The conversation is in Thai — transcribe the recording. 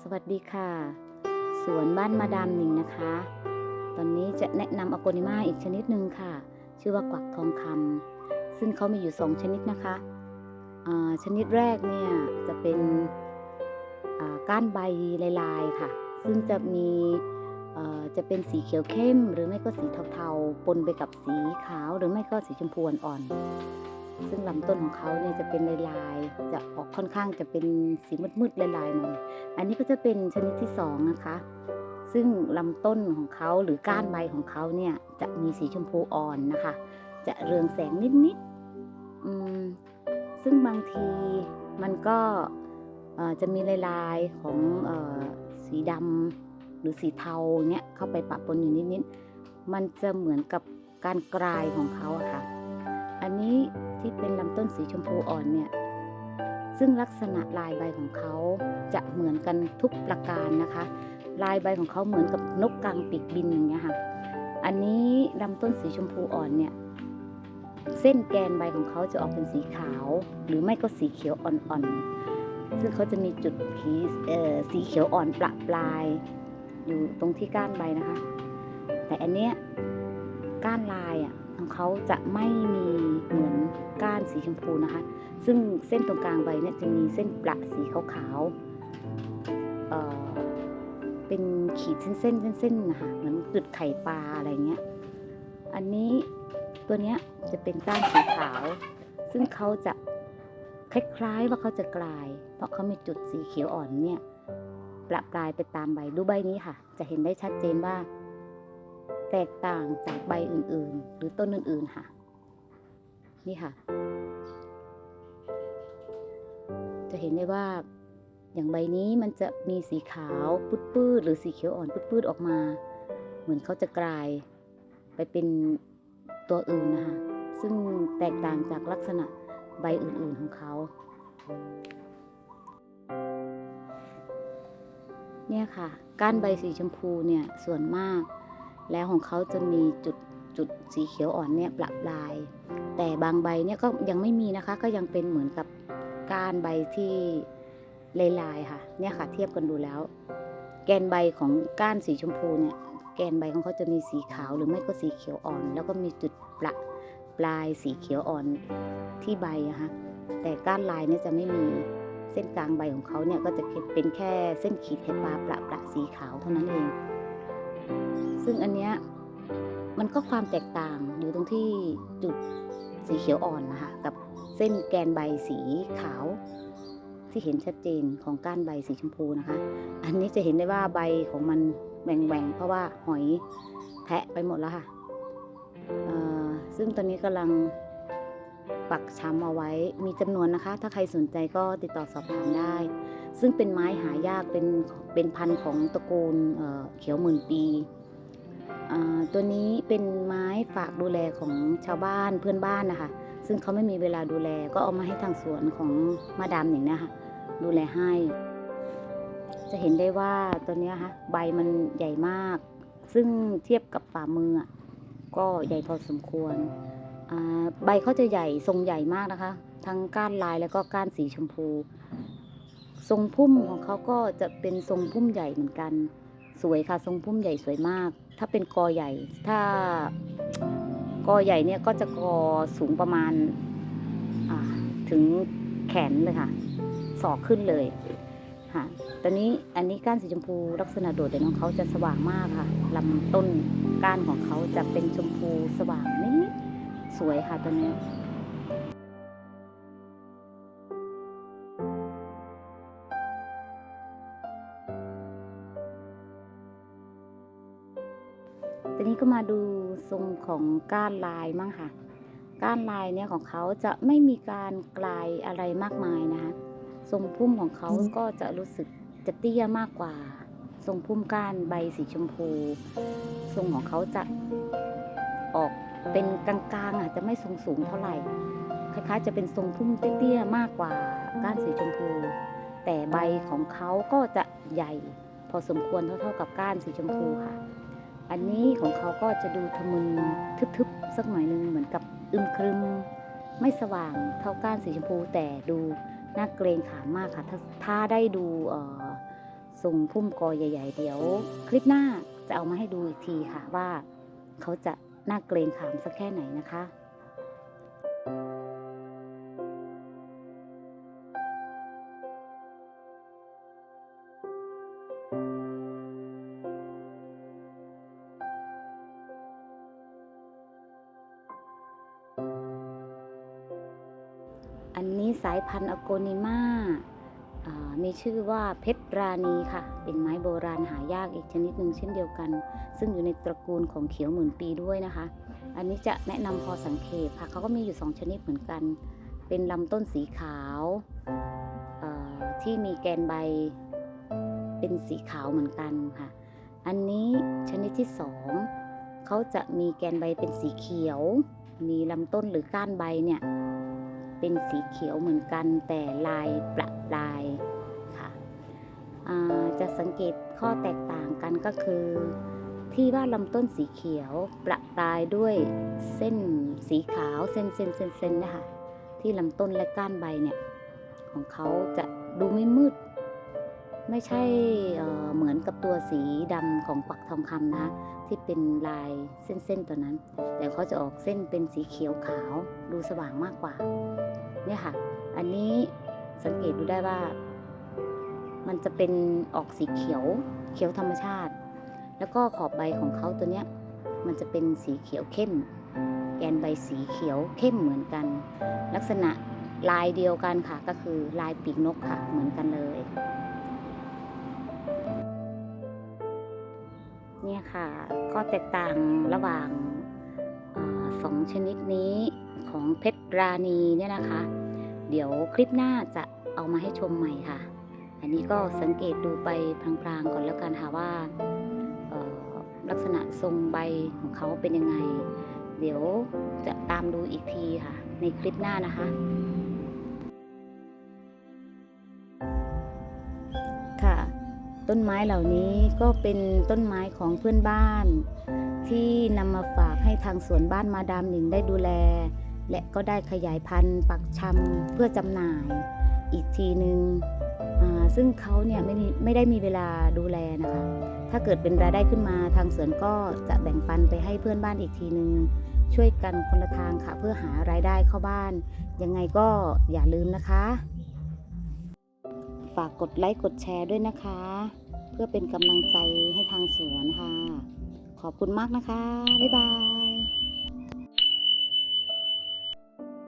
สวัสดีค่ะ สวนบ้านมาดามหนิงนะคะ ตอนนี้จะแนะนำอโกนิมาอีกชนิดหนึ่งค่ะ ชื่อว่ากวักทองคำซึ่งเขามีอยู่สองชนิดนะคะอ่าชนิดแรกเนี่ยจะเป็นอ่าก้านใบลายๆค่ะ ซึ่งจะมี จะเป็นสีเขียวเข้ม หรือไม่ก็สีเทาๆ ปนไปกับสีขาว หรือไม่ก็สีชมพูอ่อนๆซึ่งลำต้นของเขาเนี่ยจะเป็นลายๆจะออกค่อนข้างจะเป็นสีมืดๆลายๆหน่อยอันนี้ก็จะเป็นชนิดที่สองนะคะ ซึ่งลำต้นของเขาหรือก้านใบของเขาเนี่ยจะมีสีชมพูอ่อนนะคะ จะเรืองแสงนิดๆซึ่งบางทีมันก็จะมีลายๆของออสีดำ หรือสีเทาเนี้ยเข้าไปปะปนอยู่นิดๆมันจะเหมือนกับการกลายของเขาอะค่ะ อันนี้ที่เป็นลำต้นสีชมพูอ่อนเนี่ยซึ่งลักษณะลายใบของเขาจะเหมือนกันทุกประการนะคะ ลายใบของเขาเหมือนกับนกกลางปีกบินอย่างเงี้ยค่ะ อันนี้ลำต้นสีชมพูอ่อนเนี่ยเส้นแกนใบของเขาจะออกเป็นสีขาว หรือไม่ก็สีเขียวอ่อนๆ ซึ่งเขาจะมีจุดขีสีเขียวอ่อนประปลาย อยู่ตรงที่ก้านใบนะคะ แต่อันเนี้ยก้านลายอะของเขาจะไม่มีเหมือนก้านสีชมพูนะคะ ซึ่งเส้นตรงกลางใบเนี่ยจะมีเส้นประสีขาวๆเอ่อเป็นขีดเส้นๆเส้นๆนะคะเหมือนจุดไข่ปลาอะไรเงี้ย อันนี้ตัวเนี้ยจะเป็นก้านสีขาว ซึ่งเขาจะคล้ายๆว่าเขาจะกลาย เพราะเขามีจุดสีเขียวอ่อนเนี่ย ประปรายไปตามใบดูใบนี้ค่ะ จะเห็นได้ชัดเจนว่า แตกต่างจากใบอื่นๆ หรือต้นอื่นๆค่ะ นี่ค่ะ จะเห็นได้ว่าอย่างใบนี้มันจะมีสีขาวปื้ดๆหรือสีเขียวอ่อนปื้ดๆออกมา เหมือนเขาจะกลายไปเป็นตัวอื่นนะคะ ซึ่งแตกต่างจากลักษณะใบอื่นๆของเขา เนี่ยค่ะ ก้านใบสีชมพูเนี่ยส่วนมาก แล้วของเขาจะมีจุดจุดสีเขียวอ่อนเนี่ยประปราย แต่บางใบเนี่ยก็ยังไม่มีนะคะ ก็ยังเป็นเหมือนกับก้านใบที่ลายๆค่ะ เนี่ยค่ะ เทียบกันดูแล้ว แกนใบของก้านสีชมพูเนี่ยแกนใบของเขาจะมีสีขาวหรือไม่ก็สีเขียวอ่อน แล้วก็มีจุดประปลายสีเขียวอ่อนที่ใบอะคะแต่ก้านลายเนี่ยจะไม่มี ส้นกลางใบของเขาเนี่ยก็จะเป็นแค่เส้นขีดไข่ปลาประประสีขาวเท่านั้นเอง ซึ่งอันเนี้ยมันก็ความแตกต่างอยู่ตรงที่จุดสีเขียวอ่อนนะคะกับเส้นแกนใบสีขาว ที่เห็นชัดเจนของก้านใบสีชมพูนะคะ อันนี้จะเห็นได้ว่าใบของมันแหว่งๆเพราะว่าหอยแทะไปหมดแล้วค่ะซึ่งตอนนี้กำลัง ปักช้ำเอาไว้มีจำนวนนะคะ ถ้าใครสนใจก็ติดต่อสอบถามได้ ซึ่งเป็นไม้หายากเป็นเป็นพันธุ์ของตระกูลเเขียวหมื่นปี ตัวนี้เป็นไม้ฝากดูแลของชาวบ้านเพื่อนบ้านนะคะ ซึ่งเขาไม่มีเวลาดูแลก็เอามาให้ทางสวนของมาดามอย่างนี้ค่ะดูแลให้ จะเห็นได้ว่าตัวนี้ค่ะใบมันใหญ่มาก ซึ่งเทียบกับฝ่ามืออะก็ใหญ่พอสมควร ใบเขาจะใหญ่ทรงใหญ่มากนะคะ ทั้งก้านลายแล้วก็ก้านสีชมพู ทรงพุ่มของเขาก็จะเป็นทรงพุ่มใหญ่เหมือนกัน สวยค่ะ ทรงพุ่มใหญ่สวยมาก ถ้าเป็นกอใหญ่ ถ้ากอใหญ่เนี่ยก็จะกอสูงประมาณถึงแขนเลยค่ะศอกขึ้นเลยค่ะตอนนี้อันนี้ก้านสีชมพูลักษณะโดดเด่นของเขาจะสว่างมากค่ะลำต้นก้านของเขาจะเป็นชมพูสว่างนิด สวยค่ะตัวนี้ทีนี้ก็มาดูทรงของก้านลายมั่งค่ะ ก้านลายเนี่ยของเขาจะไม่มีการกลายอะไรมากมายนะคะทรงพุ่มของเขาก็จะรู้สึกจะเตี้ยมากกว่า ทรงพุ่มก้านใบสีชมพู ทรงของเขาจะออก เป็นกลางๆอาจจะไม่ทรงสูงเท่าไหร่ คล้ายๆ จะเป็นทรงพุ่มเตี้ยๆมากกว่าก้านสีชมพู แต่ใบของเขาก็จะใหญ่พอสมควรเท่าๆกับก้านสีชมพูค่ะ อันนี้ของเขาก็จะดูทะมึนทึบๆสักหน่อยนึงเหมือนกับอึมครึม ไม่สว่างเท่าก้านสีชมพู แต่ดูน่าเกรงขามมากค่ะ ถ้าถ้าได้ดูทรงพุ่มกอใหญ่ ๆ เดี๋ยว คลิปหน้าจะเอามาให้ดูอีกทีค่ะว่าเขาจะ น่าเกรงขามสักแค่ไหนนะคะอันนี้สายพันธุ์อโกนิมา่า มีชื่อว่าเพชรราณีค่ะ เป็นไม้โบราณหายากอีกชนิดหนึ่งเช่นเดียวกัน ซึ่งอยู่ในตระกูลของเขียวหมื่นปีด้วยนะคะ อันนี้จะแนะนำพอสังเกตค่ะเขาก็มีอยู่ 2 ชนิดเหมือนกัน เป็นลำต้นสีขาวที่มีแกนใบเป็นสีขาวเหมือนกันค่ะ อันนี้ชนิดที่สองเขาจะมีแกนใบเป็นสีเขียว มีลำต้นหรือก้านใบเนี่ย เป็นสีเขียวเหมือนกันแต่ลายประลายค่ะจะสังเกตข้อแตกต่างกันก็คือ ที่ว่าลำต้นสีเขียวประปลายด้วยเส้นสีขาวเส้นเส้นเส้นเส้นนะคะที่ลำต้นและก้านใบเนี่ยของเขาจะดูไม่มืด ไม่ใช่เอ่อเหมือนกับตัวสีดำของปักทองคำนะคะที่เป็นลายเส้นๆตัวนั้น แต่เขาจะออกเส้นเป็นสีเขียวขาวดูสว่างมากกว่า เนี่ยค่ะ อันนี้สังเกตดูได้ว่า มันจะเป็นออกสีเขียวเขียวธรรมชาติ แล้วก็ขอบใบของเขาตัวเนี้ยมันจะเป็นสีเขียวเข้ม แกนใบสีเขียวเข้มเหมือนกัน ลักษณะลายเดียวกันค่ะก็คือลายปีกนกค่ะเหมือนกันเลย นี่ยค่ะข้อแตกต่างระหว่างอสองชนิดนี้ของเพชรราณีเนี่ยนะคะ เดี๋ยวคลิปหน้าจะเอามาให้ชมใหม่ค่ะ อันนี้ก็สังเกตดูไปพลางๆก่อนแล้วกันค่ะว่าลักษณะทรงใบของเขาเป็นยังไง เดี๋ยวจะตามดูอีกทีค่ะ ในคลิปหน้านะคะ ต้นไม้เหล่านี้ก็เป็นต้นไม้ของเพื่อนบ้าน ที่นำมาฝากให้ทางสวนบ้านมาดามหนิงได้ดูแล และก็ได้ขยายพันธุ์ปักชำเพื่อจำหน่ายอีกทีหนึง่งซึ่งเขาเนี่ยไม่ได้ไม่ได้มีเวลาดูแลนะคะ ถ้าเกิดเป็นรายได้ขึ้นมาทางสวนก็จะแบ่งปันไปให้เพื่อนบ้านอีกทีหนึง่งช่วยกันคนละทางค่ะเพื่อหารายได้เข้าบ้าน ยังไงก็อย่าลืมนะคะ ฝากกดไลค์กดแชร์ด้วยนะคะ เพื่อเป็นกำลังใจให้ทางสวนค่ะ ขอบคุณมากนะคะ บ๊ายบาย